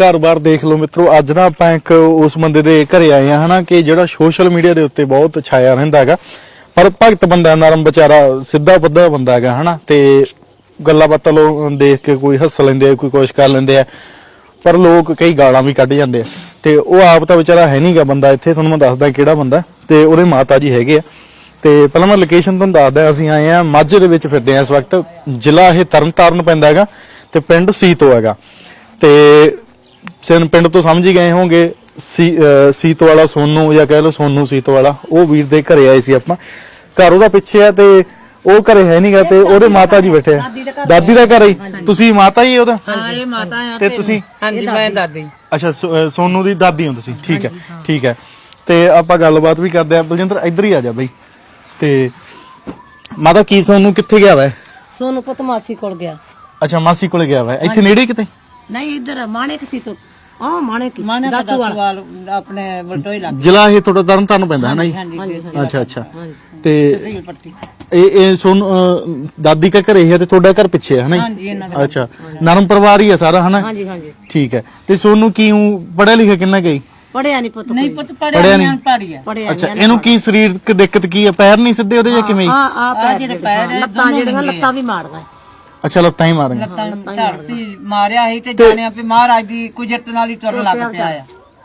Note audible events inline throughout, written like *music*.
ਘਰ-ਬਾਰ ਦੇਖ ਲਓ ਮਿੱਤਰੋ, ਅੱਜ ਨਾ ਆਪਾਂ ਇੱਕ ਉਸ ਬੰਦੇ ਦੇ ਘਰੇ ਆਏ ਆ ਹਨਾ, ਕਿ ਜਿਹੜਾ ਸੋਸ਼ਲ ਮੀਡੀਆ ਦੇ ਉੱਤੇ ਬਹੁਤ ਛਾਇਆ ਰਹਿੰਦਾ ਹੈਗਾ। ਪਰ ਭਗਤ ਬੰਦਾ ਨਰਮ ਵਿਚਾਰਾ ਸਿੱਧਾ ਪੱਧਾ ਬੰਦਾ ਹੈਗਾ, ਹਨਾ, ਤੇ ਗੱਲਾਂ ਬਾਤਾਂ ਲੋਕ ਦੇਖ ਕੇ ਕੋਈ ਹੱਸ ਲੈਂਦੇ ਆ, ਕੋਈ ਕੁਛ ਕਰ ਲੈਂਦੇ ਆ, ਪਰ ਲੋਕ ਕਈ ਗਾਲਾਂ ਵੀ ਕੱਢ ਜਾਂਦੇ ਆ। ਤੇ ਉਹ ਆਪ ਤਾਂ ਵਿਚਾਰਾ ਹੈ ਨਹੀਂਗਾ ਬੰਦਾ ਇੱਥੇ, ਤੁਹਾਨੂੰ ਮੈਂ ਦੱਸਦਾ ਕਿਹੜਾ ਬੰਦਾ, ਤੇ ਉਹਦੇ ਮਾਤਾ ਜੀ ਹੈਗੇ ਆ। ਤੇ ਪਹਿਲਾਂ ਮੈਂ ਲੋਕੇਸ਼ਨ ਤੁਹਾਨੂੰ ਦੱਸਦਾ ਅਸੀਂ ਆਏ ਆ ਮਾਝੇ ਦੇ ਵਿੱਚ ਫਿਰਦੇ ਆ ਇਸ ਵਕਤ, ਜ਼ਿਲ੍ਹਾ ਇਹ ਤਰਨਤਾਰਨ ਪੈਂਦਾ ਹੈਗਾ, ਤੇ ਪਿੰਡ ਸੀ ਤੋਂ ਹੈਗਾ। ਤੇ ਸਿਨ ਪਿੰਡ ਤੋਂ ਸਮਝ ਹੀ ਗਏ ਹੋਵੋਗੇ ਅਹ ਸੀਤੋ ਵਾਲਾ ਸੋਨੂ ਜਾਂ ਕਹਿ ਲਓ ਸੋਨੂ ਸੀਤੋ ਵਾਲਾ ਉਹ ਵੀਰ ਦੇ ਘਰੇ ਆਏ ਸੀ ਆਪਾਂ। ਘਰ ਉਹਦਾ ਪਿੱਛੇ ਆ ਤੇ ਉਹ ਘਰੇ ਹੈ ਨਹੀਂਗਾ ਤੇ ਉਹਦੇ ਮਾਤਾ ਜੀ ਬੈਠੇ ਆ। ਦਾਦੀ ਦਾ ਘਰ ਹੀ ਤੁਸੀਂ ਮਾਤਾ ਹੀ ਉਹਦਾ? ਹਾਂ ਇਹ ਮਾਤਾ ਆ ਤੇ ਤੁਸੀਂ? ਹਾਂਜੀ ਮੈਂ ਦਾਦੀ। ਅੱਛਾ ਸੋਨੂ ਦੀ ਦਾਦੀ ਹੋ ਤੁਸੀਂ ਠੀਕ ਹੈ ਠੀਕ ਹੈ। ਤੇ ਆਪਾਂ ਗੱਲਬਾਤ ਵੀ ਕਰਦੇ ਆ ਬਲਜਿੰਦਰ ਇੱਧਰ ਹੀ ਆ ਜਾ ਬਈ। ਤੇ ਮਾਤਾ ਕੀ ਸੋਨੂ ਕਿੱਥੇ ਗਿਆ ਵਾ? ਸੋਨੂੰ ਪੁੱਤ ਮਾਸੀ ਕੋਲ ਗਿਆ। ਅੱਛਾ ਮਾਸੀ ਕੋਲ ਗਿਆ ਵਾ। ਇੱਥੇ ਨੇੜੇ ਕਿਤੇ? ਨਹੀਂ ਇੱਧਰ ਮਾਣੇਕ ਸੀ ਤੋ। ਆ ਮਾਣੇਕ ਮਾਨੇ ਦਾ ਵਾਲ ਆਪਣੇ ਬਲਟੋਈ ਲੱਗ ਜ਼ਿਲ੍ਹਾ ਇਹ ਥੋੜਾ ਤਰਨ ਤਾਰਨ ਪੈਂਦਾ ਹੈ ਨਾ ਜੀ? ਹਾਂਜੀ ਅੱਛਾ ਅੱਛਾ। ਤੇ ਪੱਟੀ ਇਹ ਇਹ ਅਹ, ਦਾਦੀ ਕਾ ਘਰੇ ਹੈ ਤੇ ਤੁਹਾਡਾ ਘਰ ਪਿੱਛੇ ਹੈ ਨਾ ਹਾਂਜੀ ਇਹਨਾਂ ਜੀ ਅੱਛਾ। ਨਰਮ ਪਰਿਵਾਰ ਹੀ ਹੈ ਸਾਰਾ ਹਨਾ ਹਾਂਜੀ ਹਾਂਜੀ। ਠੀਕ ਹੈ। ਤੇ ਸੋਨੂ ਕੀ ਪੜਿਆ ਲਿਖਿਆ ਕਿੰਨਾ ਗਈ ਪੜਿਆ ਨਹੀਂ ਪੁੱਤ ਨਹੀਂ ਪੁੱਤ ਪੜਿਆ ਨਹੀਂ ਪੜੀ ਆ ਪੜਿਆ ਅੱਛਾ ਇਹਨੂੰ ਕੀ ਸਰੀਰਕ ਦਿੱਕਤ ਕੀ ਹੈ? ਪੈਰ ਨਹੀਂ ਸਿੱਧੇ ਉਹਦੇ ਜਾਂ ਕਿਵੇਂ? ਆ ਆ ਪੈਰ ਜਿਹੜੇ ਪੈਰ ਆ, ਲੱਤਾਂ ਜਿਹੜੀਆਂ ਲੱਤਾਂ ਵੀ ਮਾਰੀਆਂ ਅੱਛਾ ਲੱਤਾਂ ਹੀ ਮਾਰੀਆਂ ਧਰਤੀ ਮਾਰਿਆ ਸੀ ਤੇ ਜਾਣਿਆ ਵੀ ਮਹਾਰਾਜ ਦੀ ਕੁਜਰਤ ਨਾਲ ਹੀ ਤੁਰਨ ਲੱਗ ਪਿਆ ਆ।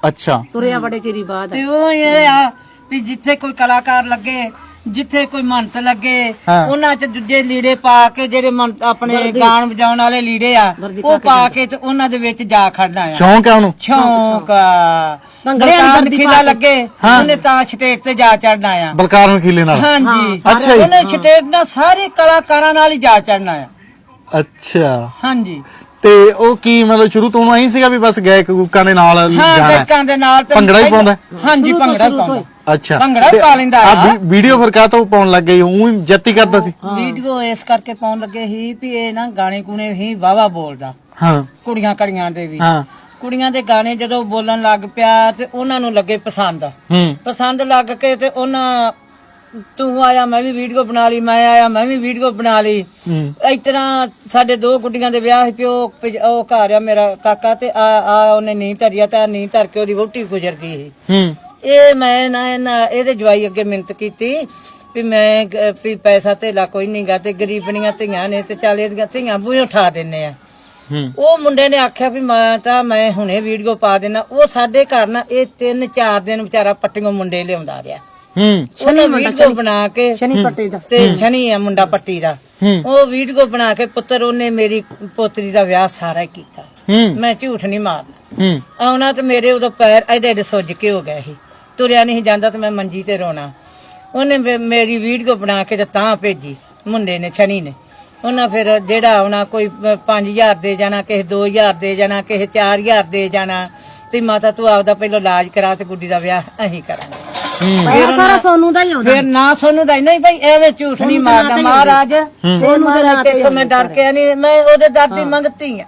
ਅੱਛਾ। ਤੁਰਿਆ ਬੜੇ ਚਿਰੀ ਬਾਅਦ ਤੇ ਉਹ ਇਹ ਆ ਵੀ ਜਿੱਥੇ ਕੋਈ ਕਲਾਕਾਰ ਲੱਗੇ ਜਿੱਥੇ ਕੋਈ ਮੰਤ ਲੱਗੇ। ਉਹਨਾਂ ਚ ਦੂਜੇ ਲੀੜੇ ਪਾ ਕੇ ਜਿਹੜੇ ਮੰਤ- ਆਪਣੇ ਗਾਣ ਵਜਾਉਣ ਵਾਲੇ ਲੀੜੇ ਆ ਉਹ ਪਾ ਕੇ ਤੇ ਉਹਨਾਂ ਦੇ ਵਿੱਚ ਜਾ ਖੜਨਾ ਆ। ਸ਼ੌਂਕ ਹੈ ਉਹਨੂੰ? ਸ਼ੌਂਕ ਵਾਲੀ ਬਲਕਾਰ ਖਿਲਾ ਲੱਗੇ ਉਹਨੇ ਤਾਂ ਸਟੇਜ ਤੇ ਜਾ ਚੜਨਾ ਆ। ਬਲਕਾਰਨ ਖੀਲੇ ਨਾਲ? ਹਾਂਜੀ। ਅੱਛਾ। ਉਹਨੇ ਸਟੇਜ ਨਾਲ ਸਾਰੇ ਕਲਾਕਾਰਾਂ ਨਾਲ ਹੀ ਜਾ ਚੜਨਾ ਆ। ਅੱਛਾ। ਹਾਂਜੀ। ਤੇ ਉਹ ਕੀ ਮਤਲਬ ਸ਼ੁਰੂ ਤੋਂ ਆਈ ਸੀਗਾ ਵੀ ਬਸ ਗਾਇਕ ਗੁੱਕਾਂ ਦੇ ਨਾਲ ਹਾਂ ਜਾਣਾ? ਹੈ? ਗੱਕਾਂ ਦੇ ਨਾਲ ਤੇ ਭੰਗੜਾ ਹੀ ਪਾਉਂਦਾ? ਹਾਂਜੀ ਭੰਗੜਾ ਪਾਉਂਦਾ। ਅੱਛਾ। ਭੰਗੜਾ ਤੇ ਪਾ ਲੈਂਦਾ ਆ। ਵੀ- ਵੀਡੀਓ ਫਿਰ ਕਾਹ ਤੋਂ ਪਾਉਣ ਲੱਗ ਗਈ? ਉਹ ਜੱਤੀ ਕਰਦਾ ਸੀ। ਵੀਡੀਓ ਇਸ ਕਰਕੇ ਪਾਉਣ ਲੱਗੇ ਸੀ ਵੀ ਇਹ ਨਾ ਗਾਣੇ ਗੁਣੇ ਹੀ ਵਾਵਾ ਬੋਲਦਾ। ਹਾਂ। ਕੁੜੀਆਂ ਕੜੀਆਂ ਦੇ ਵੀ। ਹਾਂ। ਕੁੜੀਆਂ ਦੇ ਗਾਣੇ ਜਦੋਂ ਬੋਲਣ ਲੱਗ ਪਿਆ ਤੇ ਉਹਨਾਂ ਨੂੰ ਲੱਗੇ ਪਸੰਦ। ਹੂੰ। ਪਸੰਦ ਲੱਗ ਕੇ ਤੇ ਉਹਨਾਂ ਤੂੰ ਆਇਆ ਮੈਂ ਵੀ ਵੀਡੀਓ ਬਣਾ ਲਈ ਮੈਂ ਆਇਆ ਮੈਂ ਵੀ ਵੀਡੀਓ ਬਣਾ ਲਈ। ਇਸ ਤਰ੍ਹਾਂ ਸਾਡੇ ਦੋ ਗੁੱਡੀਆਂ ਦੇ ਵਿਆਹ ਸੀ ਪਿਓ ਉਹ ਘਰ ਆ ਮੇਰਾ ਕਾਕਾ ਤੇ ਆ ਆ ਉਹਨੇ ਨੀਂਹ ਧਰਿਆ ਤਾਂ ਨੀਂਹ ਧਰ ਕੇ ਉਹਦੀ ਵਹੁਟੀ ਗੁਜ਼ਰ ਗਈ ਸੀ। ਇਹ ਮੈਂ ਨਾ ਇਹਨਾਂ- ਇਹਦੇ ਜਵਾਈ ਅੱਗੇ ਮਿੰਤ ਕੀਤੀ ਵੀ ਮੈਂ ਗ- ਵੀ ਪੈਸਾ ਧੇਲਾ ਕੋਈ ਨਹੀਂਗਾ ਤੇ ਗਰੀਬਣੀਆਂ ਧੀਆਂ ਨੇ ਤੇ ਚੱਲ ਇਹਦੀਆਂ ਧੀਆਂ ਬੂਹੇ ਉਠਾ ਦਿੰਨੇ ਆ। ਹੂੰ। ਉਹ ਮੁੰਡੇ ਨੇ ਆਖਿਆ ਵੀ ਮੈਂ ਤਾਂ ਮੈਂ ਹੁਣੇ ਵੀਡੀਓ ਪਾ ਦੇਣਾ ਉਹ ਸਾਡੇ ਘਰ ਨਾ ਇਹ ਤਿੰਨ ਚਾਰ ਦਿਨ ਵਿਚਾਰਾ ਪੱਟੀਆਂ ਮੁੰਡੇ ਲਿਆਉਂਦਾ ਰਿਹਾ। ਹੂੰ। ਉਹਨੇ ਵੀਡੀਓ ਬਣਾ ਕੇ। ਸ਼ਨੀ ਪੱਟੀ ਦਾ। ਤੇ ਛਣੀ ਆ ਮੁੰਡਾ ਪੱਟੀ ਦਾ। ਉਹ ਵੀਡੀਓ ਬਣਾ ਕੇ ਪੁੱਤਰ ਉਹਨੇ ਮੇਰੀ ਪੋਤਰੀ ਦਾ ਵਿਆਹ ਸਾਰਾ ਹੀ ਕੀਤਾ। ਹੂੰ। ਮੈਂ ਝੂਠ ਨਹੀਂ ਮਾਰਦਾ ਹੂੰ। ਆਉਣਾ ਤੇ ਮੇਰੇ ਉਦੋਂ ਪੈਰ ਐਡੇ ਐਡੇ ਸੁੱਜ ਕੇ ਹੋ ਗਏ ਸੀ। ਤੁਰਿਆ ਨਹੀਂ ਸੀ ਜਾਂਦਾ ਤੇ ਮੈਂ ਮੰਜੀ ਤੇ ਰੋਣਾ। ਉਹਨੇ ਮੇਰੀ ਵੀਡੀਓ ਬਣਾ ਕੇ ਤੇ ਤਾਂ ਭੇਜੀ ਮੁੰਡੇ ਨੇ ਛਣੀ ਨੇ। ਉਹਨਾਂ ਫਿਰ ਜਿਹੜਾ ਆਉਣਾ ਕੋਈ 5000 ਦੇ ਜਾਣਾ ਕਿਸੇ 2000 ਦੇ ਜਾਣਾ ਕਿਸੇ 4000 ਦੇ ਜਾਣਾ ਤੇ ਮਾਤਾ ਤੂੰ ਆਪਦਾ ਪਹਿਲਾਂ ਇਲਾਜ ਕਰਾ ਤੇ ਗੁੱਡੀ ਦਾ ਵਿਆਹ ਅਸੀਂ ਕਰਾਂਗੇ। ਪੈਰ ਸਾਰਾ ਸੋਨੂੰ ਦਾ ਹੀ ਆਉਂਦਾ। ਫਿਰ ਨਾ ਸੋਨੂੰ ਦਾ ਨਹੀਂ ਭਾਈ ਐਵੇਂ ਝੂਠ ਨਹੀਂ ਮਾਰਦਾ ਮਹਾਰਾਜ। ਇਹ ਮਹਾਰਾਜ ਤੇ ਮੈਂ ਡਰ ਕੇ ਨਹੀਂ ਮੈਂ ਉਹਦੇ ਦਰ ਦੀ ਮੰਗਤੀ ਆ।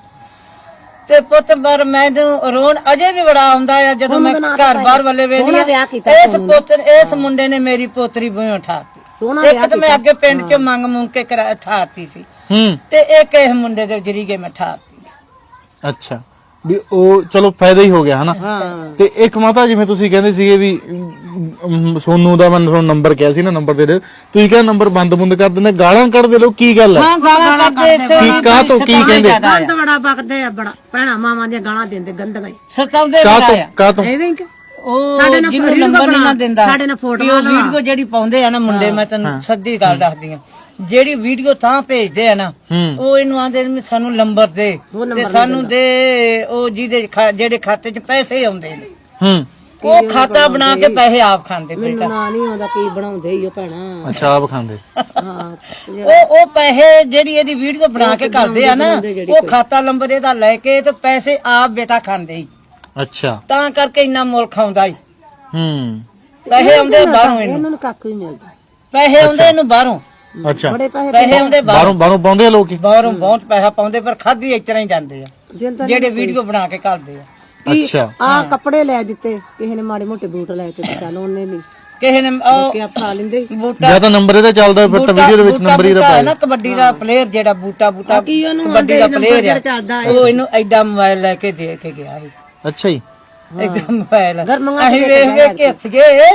ਤੇ ਪੁੱਤ ਪਰ ਮੈਨੂੰ ਰੋਣ ਅਜੇ ਵੀ ਬੜਾ ਆਉਂਦਾ ਆ ਜਦੋਂ ਮੈਂ ਘਰ ਬਾਹਰ ਵੱਲੇ ਵੇਖਦੀ ਵਿਆਹ ਕੀਤਾ ਇਸ ਪੁੱਤਰ ਇਸ ਮੁੰਡੇ ਨੇ ਮੇਰੀ ਪੋਤਰੀ ਬੂਹੇ ਉਠਾਤੀ। ਸੋਹਣਾ ਇੱਕ ਤਾਂ ਮੈਂ ਅੱਗੇ ਪਿੰਡ ਚੋਂ ਮੰਗ ਮੁੰਗ ਕੇ ਕਰਾ ਠਾਤੀ ਸੀ। ਹੂੰ। ਤੇ ਇੱਕ ਇਸ ਮੁੰਡੇ ਦੇ ਜਰੀਏ ਮੈਂ ਠਾਤੀ ਅੱਛਾ। ਵੀ ਉਹ ਚਲੋ ਫਾਇਦਾ ਹੀ ਹੋ ਗਿਆ ਹਨਾ? ਤੇ ਇੱਕ ਮਾਤਾ ਜਿਵੇਂ ਤੁਸੀਂ ਕਹਿੰਦੇ ਸੀਗੇ ਵੀ ਅਮ, ਸੋਨੂ ਦਾ ਮੈਂ ਤੁਹਾਨੂੰ ਨੰਬਰ ਕਿਹਾ ਸੀ ਨਾ ਨੰਬਰ ਦੇ ਦਿਓ। ਤੁਸੀਂ ਕਹਿੰਦੇ ਨੰਬਰ ਬੰਦ ਬੰਦ ਕਰ ਦਿੰਦੇ ਗਾਲਾਂ ਕੱਢਦੇ ਲੋ ਕੀ ਗੱਲ ਹੈ? ਹਾਂ ਗਾਲਾਂ ਕੱਢਦੇ ਕੀ ਕਾਹ ਤੋਂ ਕੀ ਕਹਿੰਦੇ? ਗੰਦ ਬੜਾ ਬਕਦੇ ਆ ਬੜਾ। ਭੈਣਾ ਮਾਵਾਂ ਦੀਆਂ ਗਾਲਾਂ ਦਿੰਦੇ ਗੰਦਗਾ ਹੀ ਸਤਾਉਂਦੇ ਕਾਹ ਤੋਂ ਕਾਹ ਤੋਂ? ਐਵੇਂ ਕਿ ਉਹ ਸਾਡੇ ਨਾਲ ਜਿਹਨੂੰ ਵੀਡੀਓ ਨੰਬਰ ਨਹੀਂ ਬਣਾ, ਨਾ ਦਿੰਦਾ ਸਾਡੇ ਨਾਲ ਫੋਟੋਆਂ ਵੀ ਉਹ ਵੀਡੀਓ ਜਿਹੜੀ ਪਾਉਂਦੇ ਆ ਨਾ ਮੁੰਡੇ ਮੈਂ ਤੈਨੂੰ ਸੱਦੀ ਗੱਲ ਦੱਸਦੀ ਆ ਜਿਹੜੀ ਵੀਡੀਓ ਤਾਂ ਭੇਜਦੇ ਆ ਨਾ ਹੂੰ। ਉਹ ਇਹਨੂੰ ਆਂਦੇ ਨੇ ਵੀ ਸਾਨੂੰ ਨੰਬਰ ਦੇ। ਤੇ ਸਾਨੂੰ ਦੇ ਉਹ ਜਿਹਦੇ ਖਾ- ਜਿਹੜੇ ਖਾਤੇ 'ਚ ਪੈਸੇ ਆਉਂਦੇ ਨੇ। ਹੂੰ। ਉਹ ਖਾਤਾ ਬਣਾ ਕੇ ਪੈਸੇ ਆਪ ਖਾਂਦੇ ਬੇਟਾ। ਨਾ ਨਹੀਂ ਆਉਂਦਾ ਕੀ ਬਣਾਉਂਦੇ ਹੀ ਉਹ ਭੈਣਾ। ਅੱਛਾ ਆਪ ਖਾਂਦੇ। ਹਾਂ। ਉਹ ਉਹ ਪੈਸੇ ਜਿਹੜੀ ਇਹਦੀ ਵੀਡੀਓ ਬਣਾ ਕੇ ਕਰਦੇ ਆ ਨਾ ਉਹ ਖਾਤਾ ਨੰਬਰ ਇਹਦਾ ਲੈ ਕੇ ਤੇ ਪੈਸੇ ਆਪ ਬੇਟਾ ਖਾਂਦੇ ਹੀ। ਅੱਛਾ। ਤਾਂ ਕਰਕੇ ਇੰਨਾ ਮੁੱਲ ਖਾਉਂਦਾ ਹੀ ਹੂੰ। ਪੈਸੇ ਆਉਂਦੇ ਬਾਹਰੋਂ ਇਹਨੂੰ। ਉਹਨਾਂ ਨੂੰ ਕੱਖ ਵੀ ਮਿਲਦਾ ਪੈਸੇ ਆਉਂਦੇ ਇਹਨੂੰ ਬਾਹਰੋਂ। ਅੱਛਾ। ਬੜੇ ਪੈਸੇ ਪੈਸੇ ਆਉਂਦੇ ਬਾਹਰੋਂ। ਬਾਹਰੋਂ ਬਾਹਰੋਂ ਪਾਉਂਦੇ ਆ ਲੋਕ? ਹੀ? ਬਾਹਰੋਂ ਬਹੁਤ ਪੈਸਾ ਪਾਉਂਦੇ ਪਰ ਖਾਦੀ ਇਸ ਤਰ੍ਹਾਂ ਹੀ ਜਾਂਦੇ ਆ। ਜਿਹੜੇ ਵੀਡੀਓ ਬਣਾ ਕੇ ਕਰਦੇ ਆ। ਅੱਛਾ। ਆ ਕੱਪੜੇ ਲੈ ਦਿੱਤੇ ਕਿਸੇ ਨੇ ਮਾੜੇ ਮੋਟੇ ਬੂਟ ਲੈ ਤੇ ਚੱਲ ਉਹਨੇ ਨਹੀਂ ਕਿਸੇ ਨੇ ਉਹ ਕਿ ਆਪਾ ਲੈਂਦੇ। ਬੂਟਾ ਜਾਂ ਤਾਂ ਨੰਬਰ ਇਹਦਾ ਚੱਲਦਾ ਫਿਰ ਤਾਂ ਵੀਡੀਓ ਦੇ ਵਿੱਚ ਬੂਟਾ- ਨੰਬਰ ਹੀ ਦਾ ਬੂਟਾ ਹੈ ਪਾਇਆ। ਨਾ ਕਬੱਡੀ ਦਾ ਪਲੇਅਰ ਜਿਹੜਾ ਬੂਟਾ ਬੂਟਾ ਕੀ ਉਹਨੂੰ ਕਬੱਡੀ ਦਾ ਪਲੇਅਰ ਆ। ਉਹ ਇਹਨੂੰ ਐਡਾ ਮੋਬਾਈਲ ਲੈ ਕੇ ਦੇ ਕੇ ਗਿਆ ਸੀ। ਅੱਛਾ ਜੀ। ਐਡਾ ਮੋਬਾਈਲ। ਗਰਮੀਆਂ ਅਸੀਂ ਵੇਖ ਵੇਖ ਕੇ ਹੱਸ ਗਏ।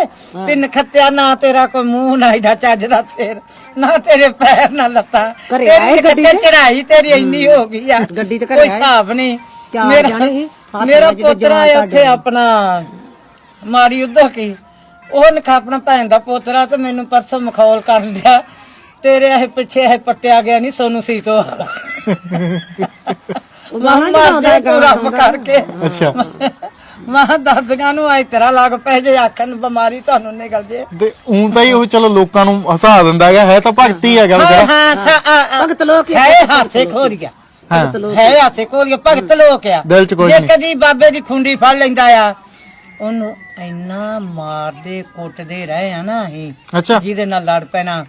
ਪਿੰਨ ਖੱਤਿਆ ਨਾ ਤੇਰਾ ਕੋਈ ਮੂੰਹ ਨਾ ਐਡਾ ਚੱਜ ਦਾ ਸਿਰ ਨਾ ਤੇਰੇ ਪੈਰ ਨਾ ਲੱਤਾਂ। ਘਰੇ ਤੇਰੀ ਗੱਡੀ ਕਿੱਥੇ ਚੜਾਈ ਤੇਰੀ ਇੰਨੀ ਹੋ ਗਈ ਆ। ਗੱਡੀ ਤੇ ਘਰੇ ਕੋਈ ਆਏ? ਹਿਸਾਬ ਨਹੀਂ। ਚਾਰ ਮੇਰਾ ਜਾਣੇ ਸੀ, ਹੱਥ ਮੇਰਾ ਨਾਲ ਜਿਹਦੇ ਪੋਤਰਾ ਹੈ ਉੱਥੇ ਆਪਣਾ ਮਾਰੀ ਉਦੋਂ ਕੀ। ਉਹ ਨਖਾ ਆਪਣਾ ਭੈਣ ਦਾ ਪੋਤਰਾ ਤੇ ਮੈਨੂੰ ਪਰਸੋਂ ਮਖੌਲ ਕਰਨ ਲਿਆ ਤੇਰੇ ਇਹ ਪਿੱਛੇ ਇਹ ਪੱਟਿਆ ਗਿਆ ਨਹੀਂ ਸੋਨੂੰ ਸੀਤੋ ਵਾਲਾ। *laughs* ਮਾਂ ਮਾਰਦਾ ਪੂਰਾ ਕਰਕੇ। ਅੱਛਾ। ਮਾਂ ਦਾਦੀਆਂ ਨੂੰ ਆਈ ਤੇਰਾ ਲੱਗ ਪੈ ਜੇ ਆਖਣ ਬਿਮਾਰੀ ਤੁਹਾਨੂੰ ਨਿਕਲ ਜੇ। ਤੇ ਉਂ ਤਾਂ ਹੀ ਉਹ ਚਲੋ ਲੋਕਾਂ ਨੂੰ ਹਸਾ ਦਿੰਦਾ ਹੈਗਾ ਹੈ ਤਾਂ ਭਗਤ ਹੈਗਾ ਹਾਂ ਹਾਂ ਲੋਕ ਹੀ ਹੈ ਹਾਸੇ ਖੋਰੀਆ। ਹਾਂ। ਹੈ ਹਾਸੇ ਖੋਰੀਆ ਭਗਤ ਲੋਕ ਆ। ਦਿਲ ਚ ਕੋਈ ਜੇ ਨਹੀਂ। ਕਦੀ ਬਾਬੇ ਦੀ ਖੁੰਡੀ ਫੜ ਲੈਂਦਾ ਆ ਉਹਨੂੰ ਇੰਨਾ ਮਾਰਦੇ ਕੁੱਟਦੇ ਰਹੇ ਆ ਨਾ ਅਸੀਂ ਅੱਛਾ। ਜਿਹਦੇ ਨਾਲ ਲੜ ਪੈਣਾ।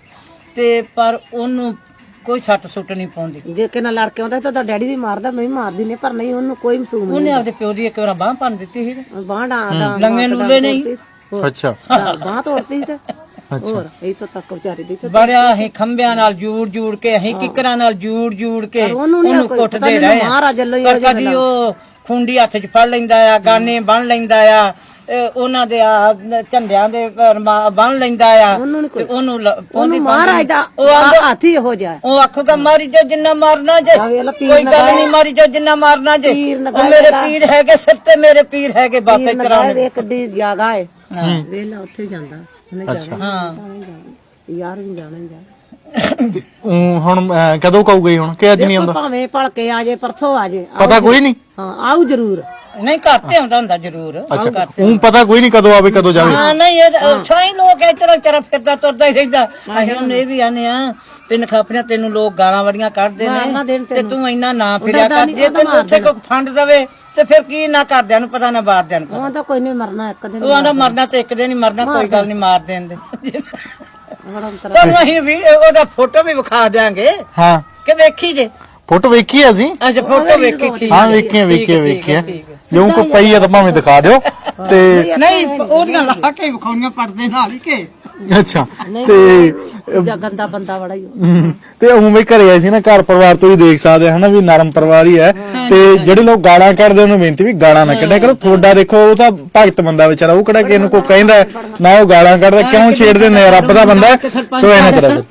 ਤੇ ਪਰ ਉਹਨੂੰ ਕੋਈ ਸੱਟ ਸੁੱਟ ਨਹੀਂ ਪਾਉਂਦੀ। ਜੇ ਕਿ ਨਾਲ ਲੜ ਕੇ ਆਉਂਦਾ ਤਾਂ ਉਹਦਾ ਡੈਡੀ ਵੀ ਮਾਰਦਾ ਮੈਂ ਵੀ ਮਾਰਦੀ ਨੇ ਪਰ ਨਹੀਂ ਉਹਨੂੰ ਕੋਈ ਮਸੂਮ ਉਹਨੇ ਆਪਦੇ ਪਿਓ ਦੀ ਇੱਕ ਵਾਰ ਬਾਹ ਭੰਨ ਦਿੱਤੀ ਸੀ ਨਹੀਂ ਬਾਂਹ ਦਾ ਦਾ ਲੰਗੇ ਲੁੱਲੇ ਨਹੀਂ। ਅੱਛਾ। ਬਾਂਹ ਤੋੜਤੀ ਸੀ ਤੇ। ਹੋਰ ਇਹ ਤੋਂ ਤੱਕ ਵਿਚਾਰੀ ਦੀ ਤੇ ਬੜਿਆ ਅਸੀਂ ਖੰਭਿਆਂ ਨਾਲ ਜੂੜ ਜੂੜ ਕੇ ਅਸੀਂ ਕਿਕਰਾਂ ਨਾਲ ਜੂੜ ਜੂੜ ਕੇ ਉਹਨੂੰ ਕੁੱਟਦੇ ਰਹੇ ਹੀ ਪਰ ਕਦੀ ਉਹ ਖੁੰਡੀ ਹੱਥ 'ਚ ਫੜ ਲੈਂਦਾ ਆ ਗਾਨੇ ਬੰਨ ਲੈਂਦਾ ਆ। ਉਹਨਾਂ ਦੇ ਆ ਝੰਡਿਆਂ ਦੇ ਬੰਨ ਲੈਂਦਾ ਆ ਤੇ ਉਹਨੂੰ ਉਹਨੂੰ ਮਹਾਰਾਜ ਦਾ ਉਹ ਹਾਥੀ ਹੋ। ਜਾ ਉਹ ਆਖੂਗਾ ਮਾਰੀ ਜੋ ਜਿੰਨਾ ਮਾਰਨਾ ਜੇ ਕੋਈ ਗੱਲ ਨਹੀਂ ਮਾਰੀ ਜੋ ਜਿੰਨਾ ਮਾਰਨਾ ਜੇ। ਪੀਰ ਉਹ ਮੇਰੇ ਪੀਰ ਹੈਗੇ ਸਿਰ ਤੇ ਮੇਰੇ ਪੀਰ ਹੈਗੇ ਬਸ ਨਗਾਏ ਵੇ ਕਿੱਡੀ ਜਗ੍ਹਾ ਹੈ। ਵੇਲਾ ਉੱਥੇ ਜਾਂਦਾ। ਉਹਨੇ ਜਾਣਾ। ਹਾਂ। ਯਾਰ ਵੀ ਜਾਣਾ ਹੀ ਜਾਣਾ। ਹੁਣ ਕਦੋਂ ਕਹੂ ਗਈ ਹੁਣ? ਕਿ ਅੱਜ ਨਹੀਂ ਆਉਂਦਾ? ਭਾਵੇਂ ਭਲਕੇ ਆ ਜੇ ਪਰਸੋਂ ਆ ਜੇ। ਪਤਾ ਕੋਈ ਨਹੀਂ? ਹਾਂ ਆਉ ਜ਼ਰੂਰ। ਨਹੀਂ ਘਰ ਤੇ ਆਉਂਦਾ ਹੁੰਦਾ ਜ਼ਰੂਰ। ਅੱਛਾ ਉਂ ਪਤਾ ਕੋਈ ਨਹੀਂ ਕਦੋਂ ਆਵੇ ਕਦੋਂ ਜਾਵੇ। ਹਾਂ ਨਹੀਂ ਇਹ ਸਾਈ ਲੋਕ ਇਸ ਤਰ੍ਹਾਂ ਵਿਚਾਰਾ ਫਿਰਦਾ ਤੁਰਦਾ ਹੀ ਰਹਿੰਦਾ। ਅਸੀਂ ਉਹਨੂੰ ਇਹ ਵੀ ਆਨੇ ਆ ਤਿੰਨ ਖਾਪੀਆਂ ਤੈਨੂੰ ਲੋਕ ਗਾਲਾਂ ਵੜੀਆਂ ਕੱਢਦੇ ਨਾ ਤੇ ਤੂੰ ਇੰਨਾ ਨਾ ਫਿਰਿਆ ਕਰ। ਜੇ ਤੈਨੂੰ ਉੱਥੇ ਕੋਈ ਫੰਡ ਦਵੇ ਤੇ ਫਿਰ ਕੀ ਨਾ ਕਰਦਿਆਂ ਨੂੰ ਪਤਾ ਨਾ ਬਾਹਰਦਿਆਂ ਨੂੰ ਉਹ ਤਾਂ ਕੋਈ ਨਹੀਂ ਮਰਨਾ ਇੱਕ ਦਿਨ ਉਹ ਆਂਦਾ ਮਰਨਾ। ਤੇ ਇੱਕ ਦਿਨ ਹੀ ਮਰਨਾ ਕੋਈ ਗੱਲ ਨਹੀਂ ਮਾਰ ਦੇਣ ਤੁਹਾਨੂੰ ਅਸੀਂ ਵੀ ਉਹਦਾ ਫੋਟੋ ਵੀ ਵਿਖਾ ਦਿਆਂਗੇ। ਹਾਂ। ਕਿ ਵੇਖੀ ਜੇ। ਫੋਟੋ ਵੇਖੀ ਅਸੀਂ? ਅੱਛਾ ਫੋਟੋ ਵੇਖੀ ਠੀਕ ਹਾਂ ਵੇਖੀਆਂ ਵੇਖੀਆਂ ਵੇਖੀਆਂ ਜਿਉਂ ਕੋ ਪਈ ਆ ਤਾਂ ਭਾਵੇਂ ਦਿਖਾ ਦਿਓ। ਤੇ ਨਹੀਂ ਉਹਦੀਆਂ ਲਾ ਕੇ ਵਿਖਾਉਣੀਆਂ ਪਰਦੇ ਨਾਲ ਹੀ ਕਿ। ਅੱਛਾ ਤੇ ਜਾਂ ਗੰਦਾ ਬੰਦਾ ਬੜਾ ਹੀ ਹਮ, ਤੇ ਉਵੇਂ ਘਰੇ ਆਏ ਸੀ ਨਾ ਘਰ ਪਰਿਵਾਰ ਤੋਂ ਵੀ ਦੇਖ ਸਕਦੇ ਆ ਹਨਾ ਵੀ ਨਰਮ ਪਰਿਵਾਰ ਹੀ ਹੈ। ਤੇ ਜਿਹੜੇ ਲੋਕ ਗਾਲਾਂ ਕੱਢਦੇ ਉਹਨੂੰ ਬੇਨਤੀ ਵੀ ਗਾਲਾਂ ਨਾ ਕੱਢਿਆ ਕਰੋ। ਤੁਹਾਡਾ ਦੇਖੋ ਉਹ ਤਾਂ ਭਗਤ ਬੰਦਾ ਵਿਚਾਰਾ ਉਹ ਕਿਹੜਾ ਕਿਸੇ ਨੂੰ ਕੋਈ ਕਹਿੰਦਾ ਹੈ, ਨਾ ਉਹ ਗਾਲਾਂ ਕੱਢਦਾ ਕਿਉਂ ਛੇੜਦੇ ਨੇ? ਰੱਬ ਦਾ ਬੰਦਾ ਹੈ, ਸੋ ਇਹ ਨਾ ਕਰਿਆ ਕਰੋ।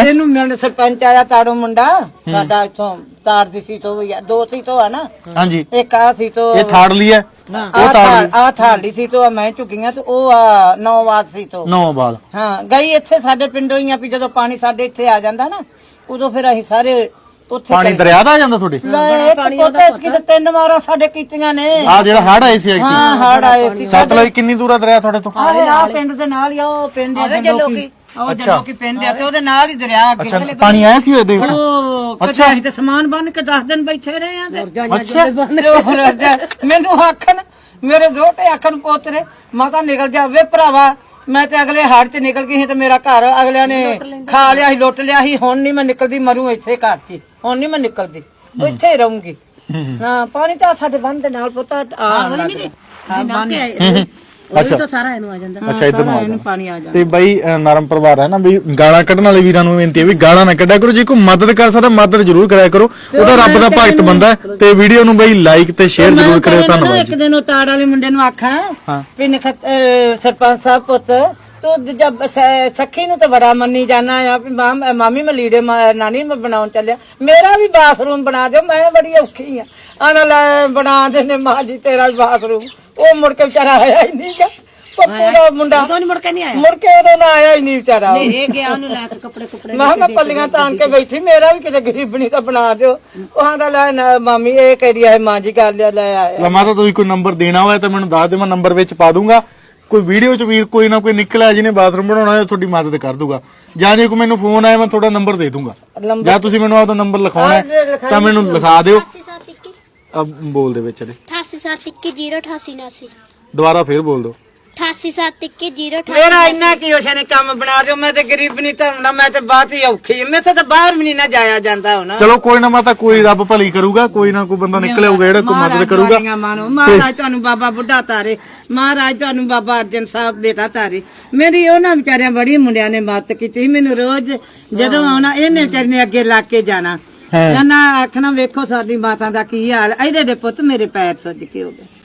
ਇਹਨੂੰ ਮਿਲਣ ਸਰਪੰਚ ਆਇਆ ਤਾੜੋ ਮੁੰਡਾ ਸਾਡਾ ਇਥੋਂ ਤਾੜ ਦੀ ਸੀ ਤੋਂ ਦੋ ਸੀ ਤੋਂ ਆ ਨਾ। ਹਾਂਜੀ। ਇੱਕ ਆ ਸੀ ਤੋਂ ਇਹ ਥਾੜ ਲਈ ਹੈ? ਆ ਥਾੜ ਆ ਥਾੜੀ ਸੀ ਤੋਂ ਮੈਂ ਝੁਕੀਆਂ ਤੇ ਉਹ ਆ ਨੌ ਵਾਦ ਸੀ ਤੋਂ ਨੌ ਬਾਲ ਹਾਂ ਗਈ ਇੱਥੇ ਸਾਡੇ ਪਿੰਡੋਂ ਹੀ ਆ ਵੀ ਜਦੋਂ ਪਾਣੀ ਸਾਡੇ ਇੱਥੇ ਆ ਜਾਂਦਾ ਨਾ ਉਦੋਂ ਫਿਰ ਅਸੀਂ ਸਾਰੇ ਉੱਥੇ ਪਾਣੀ ਦਰਿਆ ਦਾ ਆ ਜਾਂਦਾ ਤੁਹਾਡੇ? ਲੈ ਇੱਕ ਪੋਤੇ। ਕਿਤੇ ਤਿੰਨ ਵਾਰਾਂ ਸਾਡੇ ਕੀਤੀਆਂ ਨੇ। ਆ ਜਿਹੜਾ ਹੜ ਆਏ ਸੀ ਹਾਂ ਹੜ ਆਏ ਸੀ ਸਤਲੁਜ ਕਿੰਨੀ ਦੂਰ ਆ ਦਰਿਆ ਤੁਹਾਡੇ ਤੋਂ? ਆਹ ਆ ਪਿੰਡ ਦੇ ਨਾਲ ਹੀ ਆ ਉਹ ਪਿੰਡ ਆ ਜਲੋਕੀ ਉਹ ਜਲੋਕੀ ਪਿੰਡ ਆ ਤੇ ਉਹਦੇ ਨਾਲ ਹੀ ਦਰਿਆ ਅੱਗੇ ਅੱਛਾ ਪਾਣੀ ਆਇਆ ਸੀ ਉਹਦੇ ਵਿੱਚ ਉਹ ਅੱਛਾ। ਅਸੀਂ ਤੇ ਸਮਾਨ ਬੰਨ ਕੇ 10 ਦਿਨ ਬੈਠੇ ਰਹੇ ਆ ਤੇ ਅੱਛਾ। ਮੈਨੂੰ ਆਖਣ ਮੇਰੇ ਦੋਟੇ ਆਖਣ ਪੋਤਰੇ ਮਾਤਾ ਨਿਕਲ ਜਾ। ਵੇ ਭਰਾਵਾ ਮੈਂ ਤੇ ਅਗਲੇ ਹਾੜ ਚ ਨਿਕਲ ਗਈ ਸੀ ਤੇ ਮੇਰਾ ਘਰ ਅਗਲਿਆਂ ਨੇ ਖਾ ਲਿਆ ਸੀ ਲੁੱਟ ਲਿਆ ਸੀ। ਹੁਣ ਨਹੀਂ ਮੈਂ ਨਿਕਲਦੀ ਮਰੂ ਇੱਥੇ ਘਰ 'ਚ। ਹੁਣ ਨਹੀਂ ਮੈਂ ਨਿਕਲਦੀ। ਇੱਥੇ ਹੀ ਰਹੂੰਗੀ। ਹਾਂ। ਪਾਣੀ ਤਾਂ ਸਾਡੇ ਬੰਨ ਦੇ ਨਾਲ ਪੁੱਤਾ ਆ ਹਾਂ ਬੰਨ। ਉਹੀ ਤਾਂ ਸਾਰਾ ਇਹਨੂੰ ਆ ਜਾਂਦਾ। ਅੱਛਾ ਇਧਰ ਨੂੰ ਆ ਇਹਨੂੰ ਪਾਣੀ ਆ ਜਾ ਤੇ ਬਾਈ ਅਹ ਨਰਮ ਪਰਿਵਾਰ ਹੈ ਨਾ ਵੀ ਗਾਲਾਂ ਕੱਢਣ ਵਾਲੇ ਵੀਰਾਂ ਨੂੰ ਬੇਨਤੀ ਹੈ ਵੀ ਗਾਲਾਂ ਨਾ ਕੱਢਿਆ ਕਰੋ ਜੇ ਕੋਈ ਮਦਦ ਕਰ ਸਕਦਾ ਮਦਦ ਜ਼ਰੂਰ ਕਰਿਆ ਕਰੋ। ਉਹਦਾ ਰੱਬ ਦਾ ਭਗਤ ਬੰਦਾ ਹੈ ਤੇ ਵੀਡੀਓ ਨੂੰ ਬਾਈ ਲਾਈਕ ਤੇ ਸ਼ੇਅਰ ਜ਼ਰੂਰ ਕਰਿਓ ਧੰਨਵਾਦ ਇੱਕ ਦਿਨ ਉਹ ਤਾੜ ਵਾਲੇ ਮੁੰਡੇ ਨੂੰ ਆਖਾਂ। ਵੀ ਨਖਤ ਅਹ ਸਰਪੰਚ ਸਾਹਿਬ ਪੁੱਤ ਤੂੰ ਸ- ਸਖੀ ਨੂੰ ਤਾਂ ਬੜਾ ਮੰਨੀ ਜਾਣਾ ਆ ਵੀ ਮਾਮ ਮਾਮੀ ਮੈਂ ਲੀੜੇ ਮਾ- ਨਾਨੀ ਮੈਂ ਬਣਾਉਣ ਚੱਲਿਆ। ਮੇਰਾ ਵੀ ਬਾਥਰੂਮ ਬਣਾ ਦਿਓ ਮੈਂ ਬੜੀ ਔਖੀ ਆ। ਆਣਾ ਲੈ ਬਣਾ ਦੇਨੇ ਮਾਂ ਜੀ ਤੇਰਾ ਵੀ ਬਾਥਰੂਮ। ਉਹ ਮੁੜ ਕੇ ਵਿਚਾਰਾ ਆਇਆ ਹੀ ਨਹੀਂ ਗਾ। ਪੱਪੂ ਦਾ ਮੁੰਡਾ ਉਦੋਂ ਨਹੀਂ ਮੁੜ ਕੇ ਨਹੀਂ ਆਇਆ? ਮੁੜ ਕੇ ਉਹਦਾ ਨਾ ਆਇਆ ਹੀ ਨਹੀਂ ਵਿਚਾਰਾ ਉਹ। ਇਹ ਗਿਆ ਉਹਨੂੰ ਲੈ ਕੇ ਕੱਪੜੇ ਕੁਪੜੇ ਮੈਂ ਕਿਹਾ ਮੈਂ ਪੱਲੀਆਂ ਤਾਣ ਕੇ ਬੈਠੀ ਮੇਰਾ ਵੀ ਕਿਤੇ ਗਰੀਬਣੀ ਤਾਂ ਬਣਾ ਦਿਓ। ਉਹ ਆਂਦਾ ਲੈ ਨਾ ਮਾਮੀ ਇਹ ਕਹਿ ਹੈ ਮਾਂ ਜੀ ਕਰ ਲਿਆ ਲੈ ਆਇਆ। ਲਮਾ ਤਾਂ ਤੁਸੀਂ ਕੋਈ ਨੰਬਰ ਦੇਣਾ ਹੋਇਆ ਤਾਂ ਮੈਨੂੰ ਦੱਸ ਦਿਓ ਮੈਂ ਨੰਬਰ ਵਿੱਚ ਪਾ ਦੂੰਗਾ। ਕੋਈ ਵੀਡੀਓ ਚ ਵੀਰ ਕੋਈ ਨਾ ਕੋਈ ਨਿਕਲਿਆ ਜਿਹਨੇ ਬਾਥਰੂਮ ਬਣਾਉਣਾ ਹੋਇਆ ਤੁਹਾਡੀ ਮਦਦ ਕਰ ਦੂੰਗਾ। ਜਾਂ ਜੇ ਕੋਈ ਮੈਨੂੰ ਫੋਨ ਆਇਆ ਮੈਂ ਤੁਹਾਡਾ ਨੰਬਰ ਦੇ ਦੂੰਗਾ। ਨੰਬਰ ਜਾਂ ਤੁਸੀਂ ਮੈਨੂੰ ਆਪਦਾ ਨੰਬਰ ਲਿਖਾਉਣਾ ਹੈ ਤਾਂ ਮੈਨੂੰ ਲਿਖਾ ਦਿਓ। ਅਹ ਬੋਲ ਦੇ ਵਿੱਚ ਇਹਦੇ। 88710889 ਦੁਬਾਰਾ ਫੇਰ ਬੋਲ ਦਿਓ। 8871 ਮੇਰਾ ਇੰਨਾ ਕੀ ਉਸ ਨੇ ਕੰਮ ਬਣਾ ਦਿਓ ਮੈਂ ਤੇ ਗਰੀਬ ਨਹੀਂ ਤਾਂ ਮੈਂ ਤੇ ਬਾਤ ਹੀ ਔਖੀ ਮੈਂ ਤਾਂ ਬਾਹਰ ਵੀ ਨਹੀਂ ਨਾ ਜਾਇਆ ਜਾਂਦਾ ਹੁਣ। ਚਲੋ ਕੋਈ ਨਾ ਮਾਤਾ ਕੋਈ ਰੱਬ ਭਲੀ ਕਰੂਗਾ ਕੋਈ ਨਾ ਕੋਈ ਬੰਦਾ ਨਿਕਲੇ ਹੋਊਗਾ ਜਿਹੜਾ ਕੋਈ ਮਦਦ ਕਰੂਗਾ। ਵਾਲੀਆਂ ਮਾਣੋ। ਮਹਾਰਾਜ ਤੁਹਾਨੂੰ ਬਾਬਾ ਬੁੱਢਾ ਤਾਰੇ। ਮਹਾਰਾਜ ਤੁਹਾਨੂੰ ਬਾਬਾ ਅਰਜਨ ਸਾਹਿਬ ਬੇਟਾ ਤਾਰੇ। ਮੇਰੀ ਉਹਨਾਂ ਵਿਚਾਰਿਆਂ ਬੜੀ ਮੁੰਡਿਆਂ ਨੇ ਮਦਦ ਕੀਤੀ ਮੈਨੂੰ ਰੋਜ਼ ਜਦੋਂ ਆਉਣਾ ਇਹਨੇ ਵਿਚਾਰੇ ਨੇ ਅੱਗੇ ਲੱਗ ਕੇ ਜਾਣਾ। ਜਾਨਾ ਆਖਣਾ ਵੇਖੋ ਸਾਡੀ ਮਾਤਾ ਦਾ ਕੀ ਹਾਲ। ਇਹਦੇ ਦੇ ਪੁੱਤ ਮੇਰੇ ਪੈਰ ਸੁੱਜ ਕੇ ਹੋ ਗਏ।